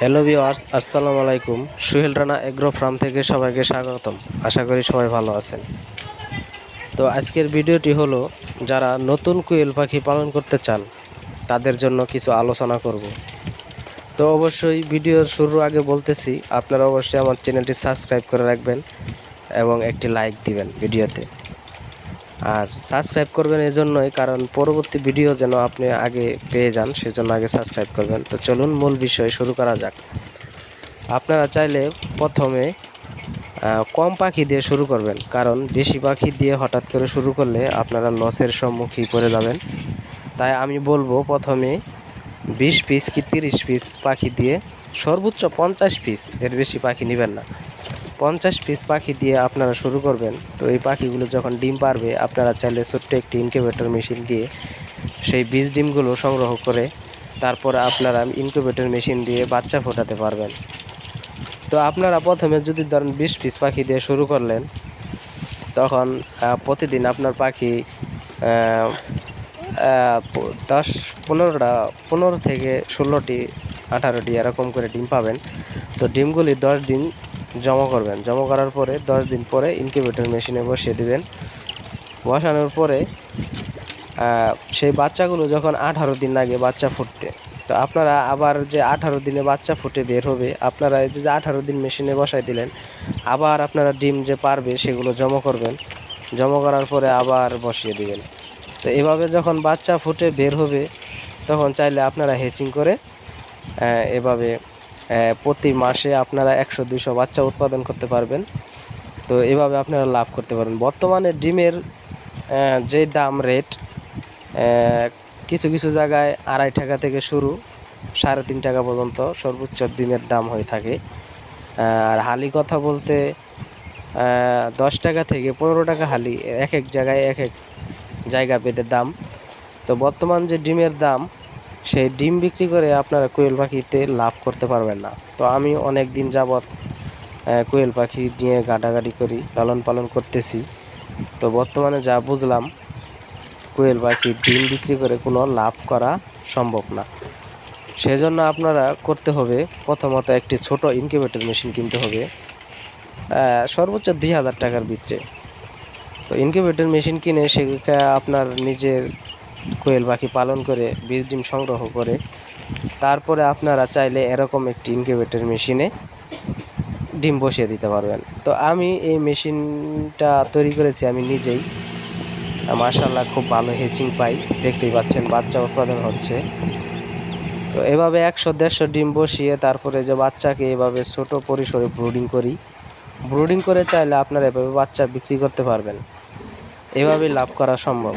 Hello viewers আসসালামু আলাইকুম। Suhel Rana agro farm থেকে সবাইকে স্বাগতম। আশা করি সবাই ভালো আছেন। তো আজকের ভিডিওটি হলো, যারা নতুন কুয়েল পাখি পালন করতে চান, তাদের জন্য কিছু আলোচনা করব। তো অবশ্যই ভিডিওর শুরুর আগে বলতেছি, আপনারা অবশ্যই আমার চ্যানেলটি সাবস্ক্রাইব করে রাখবেন এবং একটি লাইক দিবেন ভিডিওতে। আর সাবস্ক্রাইব করবেন এজন্যই, কারণ পরবর্তী ভিডিও যেন আপনি আগে পেয়ে যান, সেজন্য আগে সাবস্ক্রাইব করবেন। তো চলুন, মূল বিষয় শুরু করা যাক। আপনারা চাইলে প্রথমে কম পাখি দিয়ে শুরু করবেন, কারণ বেশি পাখি দিয়ে হঠাৎ করে শুরু করলে আপনারা লসের সম্মুখীন করে যাবেন। তাই আমি বলব, প্রথমে বিশ পিস কি তিরিশ পিস পাখি দিয়ে, সর্বোচ্চ পঞ্চাশ পিস, এর বেশি পাখি নেবেন না। পঞ্চাশ পিস পাখি দিয়ে আপনারা শুরু করবেন। তো এই পাখিগুলো যখন ডিম পারবে, আপনারা চাইলে ছোট্ট একটি ইনকিউবেটর মেশিন দিয়ে সেই বীজ ডিমগুলো সংগ্রহ করে তারপর আপনারা ইনকিউবেটর মেশিন দিয়ে বাচ্চা ফোটাতে পারবেন। তো আপনারা প্রথমে যদি ধরেন বিশ পিস পাখি দিয়ে শুরু করলেন, তখন প্রতিদিন আপনার পাখি দশ, পনেরোটা, পনেরো থেকে ষোলোটি, আঠারোটি এরকম করে ডিম পাবেন। তো ডিমগুলি দশ দিন জমা করবেন। জমা করার পরে দশ দিন পরে ইনকিউবেটর মেশিনে বসিয়ে দিবেন। বসানোর পরে সেই বাচ্চাগুলো যখন আঠারো দিন লাগে বাচ্চা ফুটতে, তো আপনারা আবার যে আঠারো দিনে বাচ্চা ফুটে বের হবে, আপনারা যে আঠারো দিন মেশিনে বসাই দিলেন, আবার আপনারা ডিম যে পারবে সেগুলো জমা করবেন। জমা করার পরে আবার বসিয়ে দিবেন। তো এভাবে যখন বাচ্চা ফুটে বের হবে, তখন চাইলে আপনারা হেচিং করে এভাবে প্রতি মাসে আপনারা একশো, দুইশো বাচ্চা উৎপাদন করতে পারবেন। তো এভাবে আপনারা লাভ করতে পারবেন। বর্তমানে ডিমের যে দাম রেট কিছু কিছু জায়গায় আড়াই টাকা থেকে শুরু, সাড়ে তিন টাকা পর্যন্ত সর্বোচ্চ ডিমের দাম হয়ে থাকে। আর হালি কথা বলতে দশ টাকা থেকে পনেরো টাকা হালি, এক এক জায়গায় এক এক জায়গা পেতে দাম। তো বর্তমান যে ডিমের দাম সেই ডিম বিক্রি করে আপনারা কোয়েল পাখিতে লাভ করতে পারবেন না। তো আমি অনেক দিন যাবৎ কোয়েল পাখি নিয়ে গাটাগাটি করি, লালন পালন করতেছি। তো বর্তমানে যা বুঝলাম, কোয়েল পাখি ডিম বিক্রি করে কোনো লাভ করা সম্ভব না। সেজন্য আপনারা করতে হবে, প্রথমত একটি ছোট ইনকিউবেটর মেশিন কিনতে হবে সর্বোচ্চ দুই হাজার টাকার ভিতরে। তো ইনকিউবেটর মেশিন কিনে সেটা আপনার নিজের কোয়েল পাখি পালন করে, বীজ ডিম সংগ্রহ করে। তারপরে আপনারা চাইলে এরকম একটি ইনকিউবেটর মেশিনে ডিম বসিয়ে দিতে পারবেন। তো আমি এই মেশিনটা তৈরি করেছি আমি নিজেই। মার্শাল্লাহ খুব ভালো হেচিং পাই। দেখতেই পাচ্ছেন বাচ্চা উৎপাদন হচ্ছে। তো এভাবে একশো, দেড়শো ডিম বসিয়ে তারপরে যে বাচ্চাকে এভাবে ছোট পরিসরে ব্রুডিং করি ব্রুডিং করে চাইলে আপনারা এভাবে বাচ্চা বিক্রি করতে পারবেন। এভাবেই লাভ করা সম্ভব।